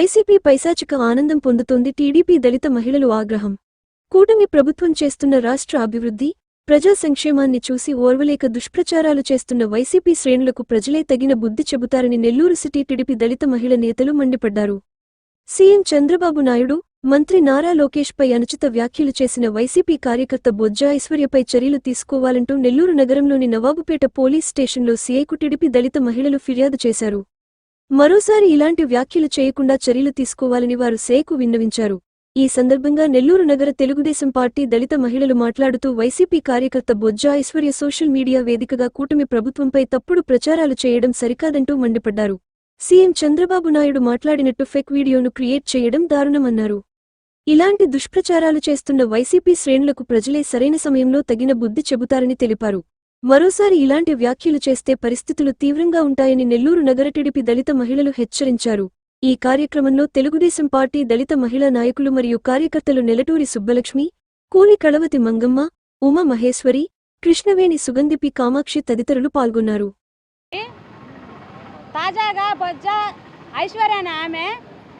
YCP పైశాచిక ఆనందం పొందుతోంది టీడీపీ దళిత మహిళలు ఆగ్రహం. కూటమి ప్రభుత్వం చేస్తున్న రాష్ట్ర అభివృద్ధి ప్రజా సంక్షేమాన్ని చూసి ఓర్వలేక దుష్ప్రచారాలు చేస్తున్న వైసీపీ శ్రేణులకు ప్రజలే తగిన బుద్ధి చెబుతారని నెల్లూరు సిటీ టీడీపీ దళిత మహిళ నేతలు మండిపడ్డారు. సీఎం చంద్రబాబు నాయుడు మంత్రి నారా లోకేష్పై అనుచిత వ్యాఖ్యలు చేసిన వైసీపీ కార్యకర్త బొజ్జా ఐశ్వర్యపై చర్యలు తీసుకోవాలంటూ నెల్లూరు నగరంలోని నవాబుపేట పోలీస్ స్టేషన్లో సీఐకు టీడీపీ దళిత మహిళలు ఫిర్యాదు చేశారు. మరోసారి ఇలాంటి వ్యాఖ్యలు చేయకుండా చర్యలు తీసుకోవాలని వారు సేకు విన్నవించారు. ఈ సందర్భంగా నెల్లూరు నగర తెలుగుదేశం పార్టీ దళిత మహిళలు మాట్లాడుతూ వైసీపీ కార్యకర్త బొజ్జా ఐశ్వర్య సోషల్ మీడియా వేదికగా కూటమి ప్రభుత్వంపై తప్పుడు ప్రచారాలు చేయడం సరికాదంటూ మండిపడ్డారు. సీఎం చంద్రబాబు నాయుడు మాట్లాడినట్టు ఫెక్ వీడియోను క్రియేట్ చేయడం దారుణమన్నారు. ఇలాంటి దుష్ప్రచారాలు చేస్తున్న వైసీపీ శ్రేణులకు ప్రజలే సరైన సమయంలో తగిన బుద్ధి చెబుతారని తెలిపారు. మరోసారి ఇలాంటి వ్యాఖ్యలు చేస్తే పరిస్థితులు తీవ్రంగా ఉంటాయని నెల్లూరు నగర టీడీపీ దళిత మహిళలు హెచ్చరించారు. ఈ కార్యక్రమంలో తెలుగుదేశం పార్టీ దళిత మహిళా నాయకులు మరియు కార్యకర్తలు నెలటూరి సుబ్బలక్ష్మి కూలి కళవతి మంగమ్మ ఉమా మహేశ్వరి కృష్ణవేణి సుగంధిపి కామాక్షి తదితరులు పాల్గొన్నారు. తాజాగా బొజ్జ ఐశ్వర్య ఆమె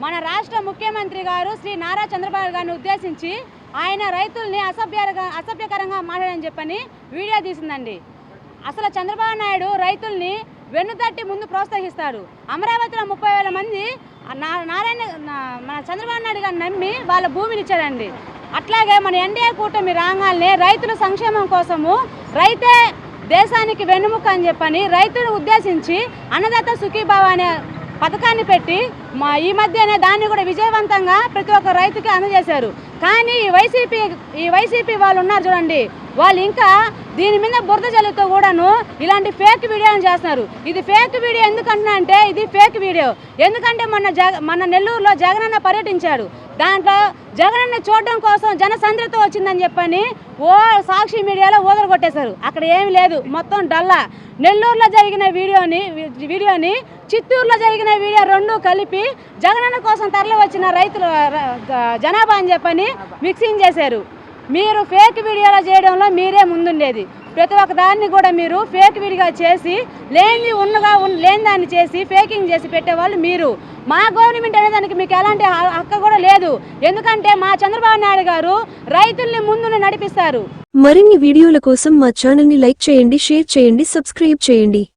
మన రాష్ట్ర ముఖ్యమంత్రి గారు శ్రీ నారా చంద్రబాబు గారిని ఉద్దేశించి ఆయన రైతుల్ని అసభ్యరంగా అసభ్యకరంగా మాట్లాడని చెప్పని వీడియో తీసిందండి. అసలు చంద్రబాబు నాయుడు రైతుల్ని వెన్నుతట్టి ముందు ప్రోత్సహిస్తారు అమరావతిలో ముప్పై వేల మంది నా- నారాయణ మన చంద్రబాబు నాయుడు గారిని నమ్మి వాళ్ళ భూమిని ఇచ్చారండి అట్లాగే మన ఎన్డీఏ కూటమి రాగాల్ని రైతుల సంక్షేమం కోసము రైతే దేశానికి వెన్నుముక అని చెప్పని రైతును ఉద్దేశించి అన్నదాత సుఖీభావ అనే పథకాన్ని పెట్టి మా ఈ మధ్యనే దాన్ని కూడా విజయవంతంగా ప్రతి ఒక్క రైతుకి అందజేశారు. కానీ ఈ వైసీపీ ఈ వైసీపీ వాళ్ళు ఉన్నారు చూడండి. వాళ్ళు ఇంకా దీని మీద బురద జల్లుతో కూడాను ఇలాంటి ఫేక్ వీడియోలు చేస్తున్నారు. ఇది ఫేక్ వీడియో ఎందుకంటున్నా అంటే ఇది ఫేక్ వీడియో. ఎందుకంటే మొన్న జగ మన నెల్లూరులో జగనన్న పర్యటించాడు. దాంట్లో జగనన్న చూడడం కోసం జనసంద్రత వచ్చిందని చెప్పని ఓ సాక్షి మీడియాలో ఊదలు కొట్టేశారు అక్కడ ఏమి లేదు. మొత్తం డల్లా. నెల్లూరులో జరిగిన వీడియోని వీడియోని చిత్తూరులో జరిగిన వీడియో రెండు కలిపి జగనన్న కోసం తరలి వచ్చిన రైతుల జనాభా అని చెప్పని మిక్సింగ్ చేశారు. మీరు ఫేక్ వీడియోలో చేయడంలో మీరే ముందుండేది. ప్రతి ఒక్క దాన్ని కూడా మీరు ఫేక్ వీడిగా చేసి లేని ఉన్నగా లేని దాన్ని చేసి ఫేకింగ్ చేసి పెట్టేవాళ్ళు మీరు. మా గవర్నమెంట్ అనే దానికి మీకు ఎలాంటి హ- హక్కు కూడా లేదు. ఎందుకంటే మా చంద్రబాబు నాయుడు గారు రైతుల్ని ముందుని నడిపిస్తారు. మరిన్ని వీడియోల కోసం మా ఛానల్ని లైక్ చేయండి షేర్ చేయండి సబ్స్క్రైబ్ చేయండి.